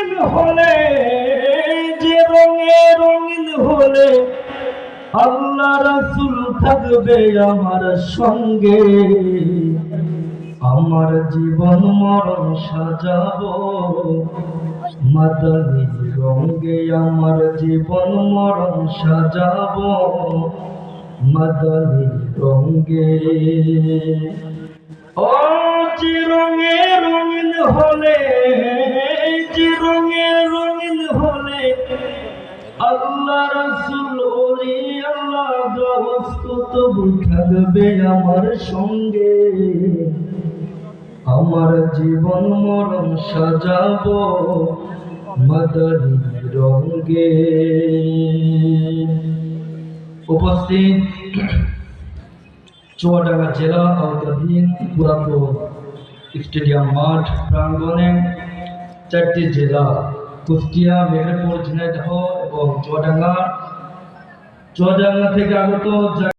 রঙিন হলে, যে রঙে রঙিন হলে আল্লাহ রাসুল থাকবে আমার সঙ্গে। আমার জীবন মরণ সাজাবো, মাদানি রঙে আমার জীবন মরণ সাজাবো, মাদানি রঙে। ও যে রঙে রঙিন হলে আল্লাহ আল্লাহ থাকবে আমার সঙ্গে। আমার জীবন মরণ সাজাবো মাদারি উপস্থিত চুয়াডাঙ্গা জেলা আওতাধীন পুরাতন স্টেডিয়াম মাঠ প্রাঙ্গণে চারটি জেলা কুষ্টিয়া মেহেরপুর ঝিনাইদহ এবং চুয়াডাঙ্গা। চুয়াডাঙ্গা থেকে আগত